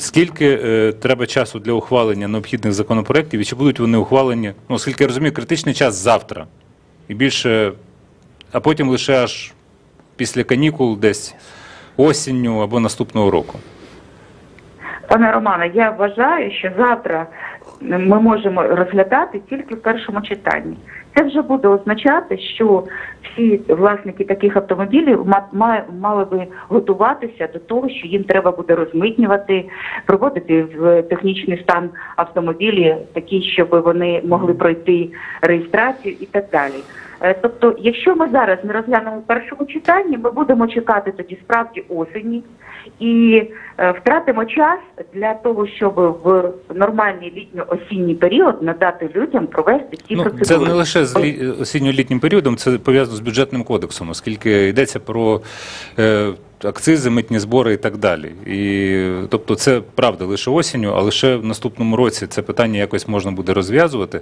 Скільки е, треба часу для ухвалення необхідних законопроєктів і чи будуть вони ухвалені? Ну, оскільки я розумію, критичний час завтра. І більше, а потім лише аж після канікул десь осінню або наступного року. Пане Романе, я вважаю, що завтра ми можемо розглядати тільки в першому читанні. Це вже буде означати, що всі власники таких автомобілів ма- ма- мали би готуватися до того, що їм треба буде розмитнювати, проводити в технічний стан автомобілі, такі, щоб вони могли пройти реєстрацію і так далі. Е, Тобто, якщо ми зараз не розглянемо в першому читанні, ми будемо чекати тоді справді осені і е, втратимо час для того, щоб в нормальний літньо-осінній період надати людям провести ці Ну, процедури. це не лише з лі- осінньо-літнім періодом, це пов'язано з бюджетним кодексом, оскільки йдеться про е, акцизи, митні збори і так далі. І, тобто це правда лише осінню, а лише в наступному році це питання якось можна буде розв'язувати.